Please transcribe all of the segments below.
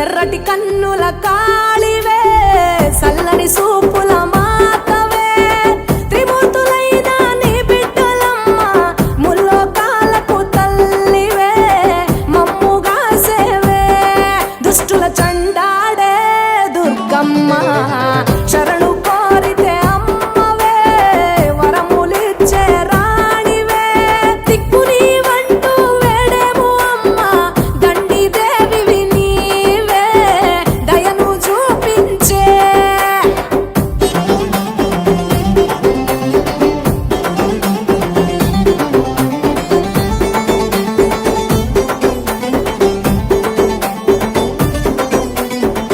ఎర్రటి కన్నుల కా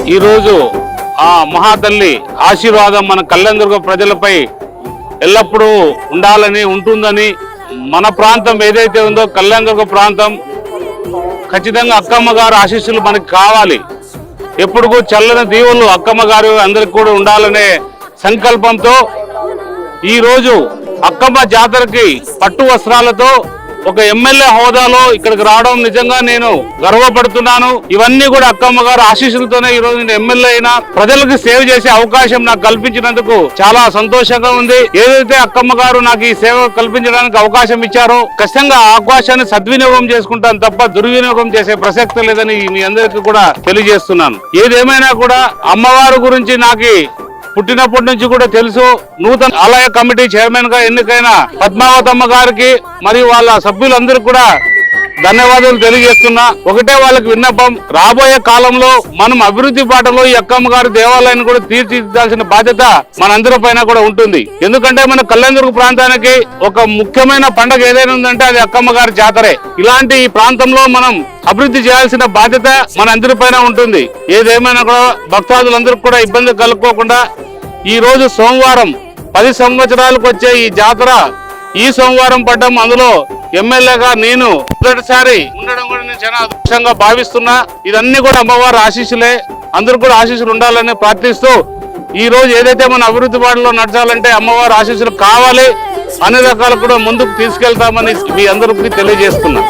ఈరోజు ఆ మహాతల్లి ఆశీర్వాదం మన కళ్యాణ ప్రజలపై ఎల్లప్పుడూ ఉండాలని ఉంటుందని మన ప్రాంతం ఏదైతే ఉందో కళ్యాణ ప్రాంతం ఖచ్చితంగా అక్కమ్మ గారు ఆశీస్సులు మనకి కావాలి. ఎప్పుడు చల్లని దీవులు అక్కమ్మ గారు అందరికి కూడా ఉండాలనే సంకల్పంతో ఈరోజు అక్కమ్మ జాతరకి పట్టు వస్త్రాలతో ఒక ఎమ్మెల్యే హోదాలో ఇక్కడికి రావడం నిజంగా నేను గర్వపడుతున్నాను. ఇవన్నీ కూడా అక్కమ్మ గారు ఆశీస్సులతోనే ఈ రోజు నేను ఎమ్మెల్యే అయినా ప్రజలకు సేవ చేసే అవకాశం నాకు కల్పించినందుకు చాలా సంతోషంగా ఉంది. ఏదైతే అక్కమ్మ గారు నాకు ఈ సేవ కల్పించడానికి అవకాశం ఇచ్చారో ఖచ్చితంగా అవకాశాన్ని సద్వినియోగం చేసుకుంటాను తప్ప దుర్వినియోగం చేసే ప్రసక్తి లేదని మీ అందరికీ కూడా తెలియజేస్తున్నాను. ఏదేమైనా కూడా అమ్మవారి గురించి నాకు పుట్టినప్పటి నుంచి కూడా తెలుసు. నూతన ఆలయ కమిటీ చైర్మన్గా ఎన్నికైన పద్మావతమ్మ గారికి మరియు వాళ్ళ సభ్యులందరికీ కూడా ధన్యవాదాలు తెలియజేస్తున్నా. ఒకటే వాళ్ళకి విన్నపం రాబోయే కాలంలో మనం అభివృద్ధి పాటలో ఈ అక్కమ్మ గారి దేవాలయాన్ని కూడా తీర్చిదిద్దాల్సిన బాధ్యత మనందరి పైన కూడా ఉంటుంది. ఎందుకంటే మన కళ్యాణదుర్గ ప్రాంతానికి ఒక ముఖ్యమైన పండగ ఏదైనా ఉందంటే అది అక్కమ్మ గారి జాతరే. ఇలాంటి ఈ ప్రాంతంలో మనం అభివృద్ధి చేయాల్సిన బాధ్యత మన అందరి పైన ఉంటుంది. ఏదేమైనా కూడా భక్తాదులందరికీ కూడా ఇబ్బంది కలుపుకోకుండా ఈరోజు సోమవారం పది సంవత్సరాలకు వచ్చే ఈ జాతర ఈ సోమవారం పడ్డం అందులో ఎమ్మెల్యేగా నేను మొదటిసారి ఉండడం కూడా నేను చాలా అదృష్టంగా భావిస్తున్నా. ఇదన్నీ కూడా అమ్మవారి ఆశీస్సులే. అందరూ కూడా ఆశీస్సులు ఉండాలని ప్రార్థిస్తూ ఈ రోజు ఏదైతే మన అభివృద్ధి బాటలో నడచాలంటే అమ్మవారి ఆశీస్సులు కావాలి. అన్ని రకాలు కూడా ముందుకు తీసుకెళ్తామని మీ అందరికీ తెలియజేస్తున్నా.